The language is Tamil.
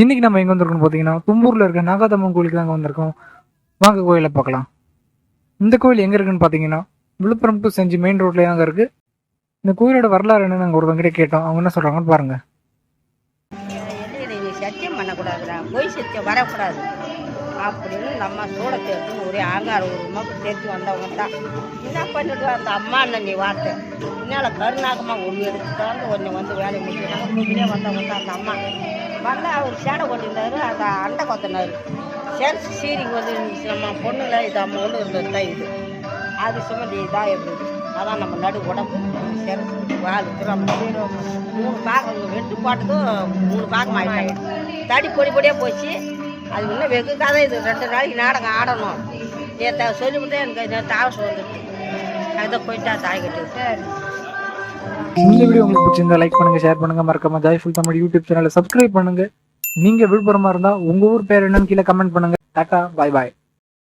இன்னைக்கு நம்ம எங்க வந்திருக்கோம்னு பார்த்தீங்கன்னா தும்பூர்ல இருக்க நாகாதம்மன் கோயிலுக்கு தாங்க வந்திருக்கோம். வாங்க கோயிலை பார்க்கலாம். இந்த கோயில் எங்க இருக்குன்னு பார்த்தீங்கன்னா விழுப்புரம் டு செஞ்சு மெயின் ரோட்ல தாங்க இருக்கு. இந்த கோயிலோட வரலாறு என்னன்னு நாங்கள் ஒருத்தங்கிட்ட கேட்டோம். அவங்க என்ன சொல்றாங்கன்னு பாருங்க. சத்தியம் பண்ணக்கூடாதுடா. பொய் சத்தியம் வரக்கூடாது. அப்படின்னு நம்ம சூட எடுத்துன்னு ஒரே ஆங்கார உருவமாக சேர்த்து வந்தவங்க தான். என்ன பண்ணிட்டு அந்த அம்மா அண்ணன் நீ வார்த்தை? என்னால் கருணாகமாக ஒன்று எடுத்துட்டாந்து கொஞ்சம் வந்து வேலையை முடிச்சுட்டாங்க முடிஞ்சே வந்தவங்க தான் அந்த அம்மா. வந்து அவர் சேடை கொட்டிருந்தாரு அந்த அண்டை கொத்தினார். சரி சீரிக்கு வந்து நம்ம பொண்ணுல இது அம்மா ஒன்று இருந்தது தான் இது. அது சுமதி இதாக இருந்தது. அதான் நம்ம நடு உடம்பு. சரி வால் நம்ம மூணு பாகம் ரெண்டு பாட்டுக்கும் மூணு பாகம் ஆகிட்டாங்க தடி பொடி பொடியாக போச்சு. அது இன்னும் வெகு கதை இது. ரெண்டு நாளைக்கு நாடகம் ஆடணும். நேற்று சொல்லிவிட்டு எனக்கு நேற்று ஆவசம் வந்துட்டு அதை போயிட்டா தாய்கிட்ட இந்த வீடியோ உங்களுக்கு பிடிச்சிருந்தா லைக் பண்ணுங்க ஷேர் பண்ணுங்க. மறக்காம ஜாய்ஃபுல் தமிழ் யூடியூப் சேனலை சப்ஸ்கிரைப் பண்ணுங்க. நீங்க விழுப்புரமா இருந்தா உங்க ஊர் பேர் என்னன்னு கீழே கமெண்ட் பண்ணுங்க. டாட்டா பாய் பாய்